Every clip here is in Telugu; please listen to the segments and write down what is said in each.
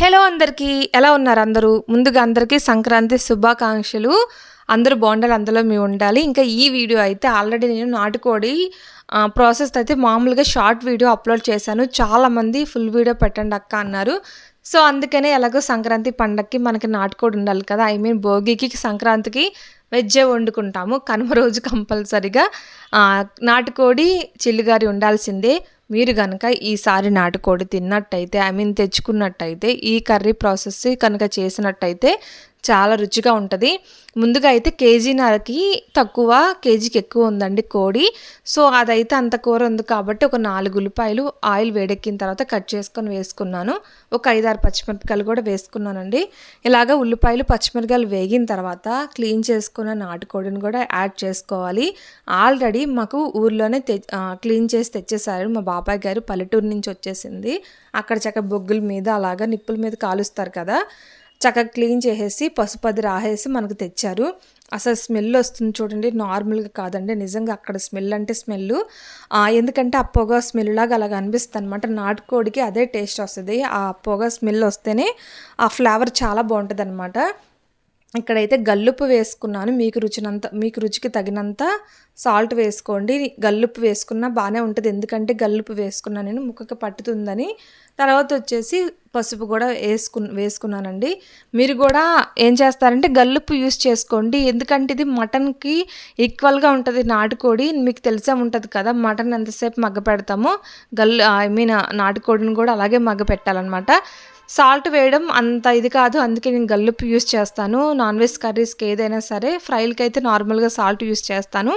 హలో అందరికీ ఎలా ఉన్నారు అందరూ? ముందుగా అందరికీ సంక్రాంతి శుభాకాంక్షలు. అందరూ బాగుండాలి అందులో మేము ఉండాలి. ఇంకా ఈ వీడియో అయితే ఆల్రెడీ నేను నాటుకోడి ప్రాసెస్ అయితే మామూలుగా షార్ట్ వీడియో అప్లోడ్ చేశాను. చాలామంది ఫుల్ వీడియో పెట్టండి అక్క అన్నారు. సో అందుకనే ఎలాగో సంక్రాంతి పండగకి మనకి నాటుకోడి ఉండాలి కదా. ఐ మీన్ భోగికి సంక్రాంతికి వెజ్జే వండుకుంటాము. కనుమ రోజు కంపల్సరిగా నాటుకోడి చిల్లిగారి ఉండాల్సిందే. మీరు కనుక ఈసారి నాటుకోడి తిన్నట్టయితే ఐ మీన్ తెచ్చుకున్నట్టయితే ఈ కర్రీ ప్రాసెస్ కనుక చేసినట్టయితే చాలా రుచిగా ఉంటుంది. ముందుగా అయితే కేజీన్నరకి తక్కువ కేజీకి ఎక్కువ ఉందండి కోడి. సో అదైతే అంత కూర ఉంది కాబట్టి ఒక నాలుగు ఉల్లిపాయలు ఆయిల్ వేడెక్కిన తర్వాత కట్ చేసుకొని వేసుకున్నాను. ఒక ఐదారు పచ్చిమిరపకాయలు కూడా వేసుకున్నానండి. ఇలాగ ఉల్లిపాయలు పచ్చిమిరపకాయలు వేగిన తర్వాత క్లీన్ చేసుకున్న నాటుకోడిని కూడా యాడ్ చేసుకోవాలి. ఆల్రెడీ మాకు ఊర్లోనే తె క్లీన్ చేసి తెచ్చేసారు మా బాబాయ్ గారు పల్లెటూరు నుంచి వచ్చేసింది. అక్కడ చక్క బొగ్గుల మీద అలాగా నిప్పుల మీద కాలుస్తారు కదా. చక్కగా క్లీన్ చేసేసి పసుపు అది రాసేసి మనకు తెచ్చారు. అసలు స్మెల్ వస్తుంది చూడండి. నార్మల్గా కాదండి. నిజంగా అక్కడ స్మెల్ అంటే స్మెల్. ఎందుకంటే ఆ పొగ స్మెల్ లాగా అలాగ అనిపిస్తుంది అనమాట నాటుకోడికి అదే టేస్ట్ వస్తుంది. ఆ పొగ స్మెల్ వస్తేనే ఆ ఫ్లేవర్ చాలా బాగుంటుంది అనమాట ఇక్కడైతే గల్లుప్పు వేసుకున్నాను. మీకు రుచినంత మీకు రుచికి తగినంత సాల్ట్ వేసుకోండి. గల్లుప్పు వేసుకున్నా బాగానే ఉంటుంది. ఎందుకంటే గల్లుప్పు వేసుకున్నాను నేను ముక్కకి పట్టుతుందని. తర్వాత వచ్చేసి పసుపు కూడా వేసుకు వేసుకున్నానండి. మీరు కూడా ఏం చేస్తారంటే గల్లుప్పు యూస్ చేసుకోండి. ఎందుకంటే ఇది మటన్కి ఈక్వల్గా ఉంటుంది నాటుకోడి. మీకు తెలిసే ఉంటుంది కదా మటన్ ఎంతసేపు మగ్గ పెడతామో. గల్ ఐ మీన్ నాటుకోడిని కూడా అలాగే మగ్గ పెట్టాలన్నమాట. సాల్ట్ వేయడం అంత ఇది కాదు అందుకే నేను గల్లుప్పు యూస్ చేస్తాను. నాన్ వెజ్ కర్రీస్కి ఏదైనా సరే ఫ్రైలకి అయితే నార్మల్గా సాల్ట్ యూస్ చేస్తాను.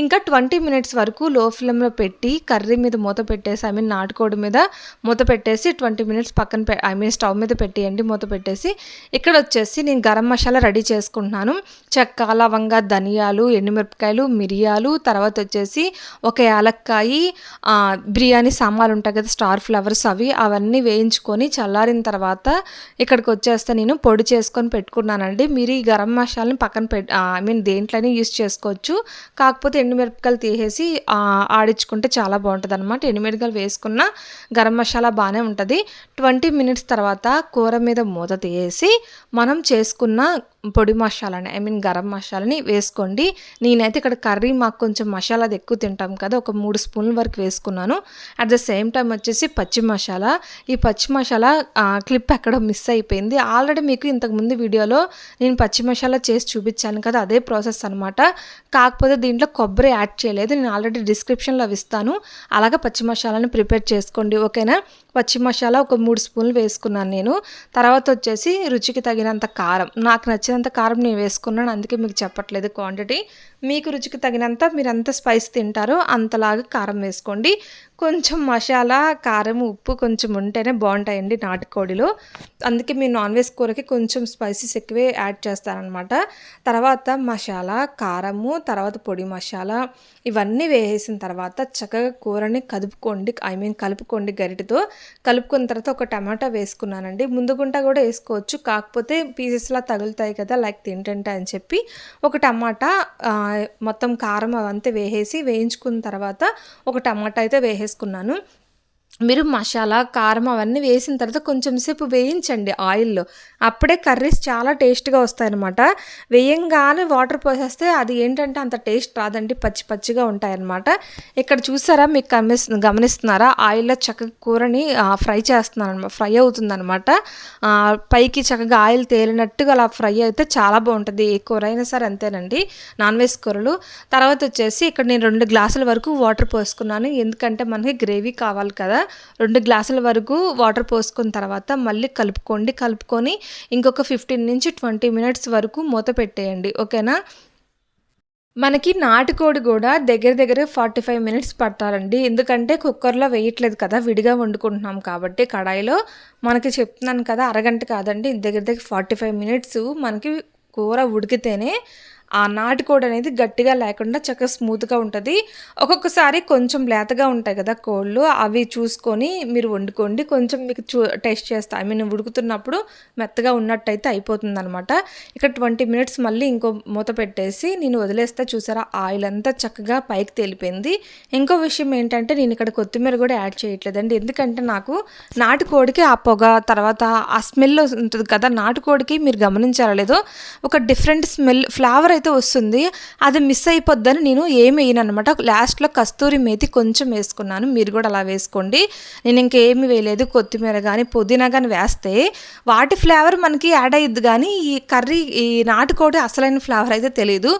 ఇంకా ట్వంటీ మినిట్స్ వరకు లో ఫ్లేమ్లో పెట్టి కర్రీ మీద మూత పెట్టేసి ఐ మీన్ నాటుకోడి మీద మూత పెట్టేసి ట్వంటీ మినిట్స్ పక్కన పె ఐ మీన్ స్టవ్ మీద పెట్టేయండి మూత పెట్టేసి. ఇక్కడ వచ్చేసి నేను గరం మసాలా రెడీ చేసుకుంటున్నాను. చెక్క లవంగ ధనియాలు ఎండుమిరపకాయలు మిరియాలు తర్వాత వచ్చేసి ఒక యాలక్కాయి బిర్యానీ సామాన్లు ఉంటాయి కదా స్టార్ ఫ్లవర్స్ అవి అవన్నీ వేయించుకొని చల్లారిన తర్వాత ఇక్కడికి వచ్చేస్తే నేను పొడి చేసుకొని పెట్టుకున్నానండి. మీరు ఈ గరం మసాలాని పక్కన పెట్ ఐ మీన్ దేంట్లోనే యూస్ చేసుకోవచ్చు. కాకపోతే ఎండుమిరపకాయలు తీసేసి ఆడించుకుంటే చాలా బాగుంటుంది అనమాట ఎండుమిరపకాయలు వేసుకున్న గరం మసాలా బాగానే ఉంటుంది. ట్వంటీ మినిట్స్ తర్వాత కూర మీద మూత తీసేసి మనం చేసుకున్న పొడి మసాలాని ఐ మీన్ గరం మసాలాని వేసుకోండి. నేనైతే ఇక్కడ కర్రీ మాకు కొంచెం మసాలా అది ఎక్కువ తింటాం కదా ఒక మూడు స్పూన్ల వరకు వేసుకున్నాను. అట్ ద సేమ్ టైం వచ్చేసి పచ్చి మసాలా. ఈ పచ్చి మసాలా క్లిప్ ఎక్కడ మిస్ అయిపోయింది. ఆల్రెడీ మీకు ఇంతకుముందు వీడియోలో నేను పచ్చి మసాలా చేసి చూపించాను కదా అదే ప్రాసెస్ అనమాట కాకపోతే దీంట్లో కొబ్బరి యాడ్ చేయలేదు. నేను ఆల్రెడీ డిస్క్రిప్షన్లో ఇస్తాను. అలాగే పచ్చి మసాలాని ప్రిపేర్ చేసుకోండి ఓకేనా? పచ్చి మసాలా ఒక మూడు స్పూన్లు వేసుకున్నాను నేను. తర్వాత వచ్చేసి రుచికి తగినంత కారం. నాకు నచ్చినంత కారం నేను వేసుకున్నాను అందుకే మీకు చెప్పట్లేదు క్వాంటిటీ మీకు రుచికి తగినంత మీరు ఎంత స్పైస్ తింటారో అంతలాగా కారం వేసుకోండి. కొంచెం మసాలా కారం ఉప్పు కొంచెం ఉంటేనే బాగుంటాయండి నాటుకోడిలో. అందుకే మీ నాన్ వెజ్ కూరకి కొంచెం స్పైసెస్ ఎక్కువే యాడ్ చేస్తారనమాట తర్వాత మసాలా కారము తర్వాత పొడి మసాలా ఇవన్నీ వేసేసిన తర్వాత చక్కగా కూరని కదుపుకోండి. ఐ మీన్ కలుపుకోండి గరిటతో. కలుపుకున్న తర్వాత ఒక టమాటా వేసుకున్నానండి. ముందుగుంట కూడా వేసుకోవచ్చు. కాకపోతే పీసెస్లా తగులుతాయి కదా లైక్ తింటుంటే అని చెప్పి ఒక టమాటా మొత్తం కారం అవంతా వేసేసి వేయించుకున్న తర్వాత ఒక టమాటా అయితే వేసేసుకున్నాను. మీరు మసాలా కారం అవన్నీ వేసిన తర్వాత కొంచెం సేపు వేయించండి ఆయిల్లో. అప్పుడే కర్రీస్ చాలా టేస్ట్గా వస్తాయన్నమాట. వేయంగానే వాటర్ పోసేస్తే అది ఏంటంటే అంత టేస్ట్ రాదండి పచ్చి పచ్చిగా ఉంటాయన్నమాట. ఇక్కడ చూసారా మీకు గమనిస్ గమనిస్తున్నారా? ఆయిల్లో చక్కగా కూరని ఫ్రై చేస్తున్నాను అనమాట ఫ్రై అవుతుందన్నమాట. పైకి చక్కగా ఆయిల్ తేలినట్టుగా అలా ఫ్రై అయితే చాలా బాగుంటుంది. ఏ కూర అయినా సరే అంతేనండి నాన్ వెజ్ కూరలు. తర్వాత వచ్చేసి ఇక్కడ నేను రెండు గ్లాసుల వరకు వాటర్ పోసుకున్నాను. ఎందుకంటే మనకి గ్రేవీ కావాలి కదా. రెండు గ్లాసుల వరకు వాటర్ పోసుకున్న తర్వాత మళ్ళీ కలుపుకోండి. కలుపుకొని ఇంకొక ఫిఫ్టీన్ నుంచి ట్వంటీ మినిట్స్ వరకు మూత పెట్టేయండి. ఓకేనా? మనకి నాటుకోడి కూడా దగ్గర దగ్గర ఫార్టీ ఫైవ్ మినిట్స్ పట్టాలండి. ఎందుకంటే కుక్కర్లో వేయట్లేదు కదా విడిగా వండుకుంటున్నాం కాబట్టి కడాయిలో. మనకి చెప్తున్నాను కదా అరగంట కాదండి దగ్గర దగ్గర ఫార్టీ ఫైవ్ మినిట్స్ మనకి కూర ఉడికితేనే ఆ నాటుకోడి అనేది గట్టిగా లేకుండా చక్కగా స్మూత్గా ఉంటుంది. ఒక్కొక్కసారి కొంచెం లేతగా ఉంటాయి కదా కోళ్ళు అవి చూసుకొని మీరు వండుకోండి. కొంచెం మీకు చూ టేస్ట్ చేస్తా. ఐ మీన్ ఉడుకుతున్నప్పుడు మెత్తగా ఉన్నట్టయితే అయిపోతుంది అనమాట ఇక్కడ ట్వంటీ మినిట్స్ మళ్ళీ ఇంకో మూత పెట్టేసి నేను వదిలేస్తే. చూసారా? ఆయిల్ అంతా చక్కగా పైకి తేలిపోయింది. ఇంకో విషయం ఏంటంటే నేను ఇక్కడ కొత్తిమీర కూడా యాడ్ చేయట్లేదండి. ఎందుకంటే నాకు నాటుకోడికి ఆ పొగ తర్వాత ఆ స్మెల్ ఉంటుంది కదా. నాటుకోడికి మీరు గమనించారా లేదో ఒక డిఫరెంట్ స్మెల్ ఫ్లేవర్ అయితే వస్తుంది. అది మిస్ అయిపోద్దని నేను ఏమి వేయను అనమాట లాస్ట్లో కస్తూరి మేతి కొంచెం వేసుకున్నాను. మీరు కూడా అలా వేసుకోండి. నేను ఇంకేమి వేయలేదు. కొత్తిమీర కానీ పుదీనా కానీ వేస్తే వాటి ఫ్లేవర్ మనకి యాడ్ అయ్యిద్ది కానీ ఈ కర్రీ ఈ నాటుకోడి అసలైన ఫ్లేవర్ అయితే తెలియదు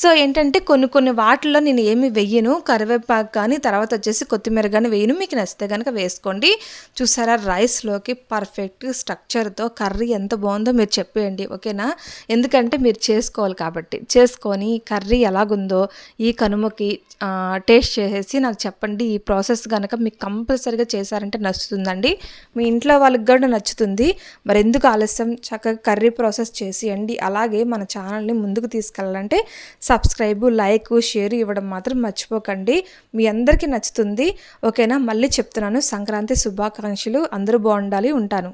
సో ఏంటంటే కొన్ని కొన్ని వాటిల్లో నేను ఏమి వెయ్యను కరివేపాకు కానీ తర్వాత వచ్చేసి కొత్తిమీర కానీ వేయను. మీకు నచ్చితే కనుక వేసుకోండి. చూసారా? రైస్లోకి పర్ఫెక్ట్ స్ట్రక్చర్తో కర్రీ ఎంత బాగుందో మీరు చెప్పేయండి. ఓకేనా? ఎందుకంటే మీరు చేసుకోవాలి కాబట్టి. చేసుకొని కర్రీ ఎలాగుందో ఈ కనుమకి టేస్ట్ చేసేసి నాకు చెప్పండి. ఈ ప్రాసెస్ కనుక మీకు కంపల్సరీగా చేశారంటే నచ్చుతుందండి. మీ ఇంట్లో వాళ్ళకి కూడా నచ్చుతుంది. మరి ఎందుకు ఆలస్యం? చక్కగా కర్రీ ప్రాసెస్ చేసేయండి. అలాగే మన ఛానల్ని ముందుకు తీసుకెళ్ళాలంటే సబ్స్క్రైబ్ లైక్ షేర్ ఇవ్వడం మాత్రం మర్చిపోకండి. మీ అందరికీ నచ్చుతుంది. ఓకేనా? మళ్ళీ చెప్తున్నాను. సంక్రాంతి శుభాకాంక్షలు. అందరూ బాగుండాలి. ఉంటాను.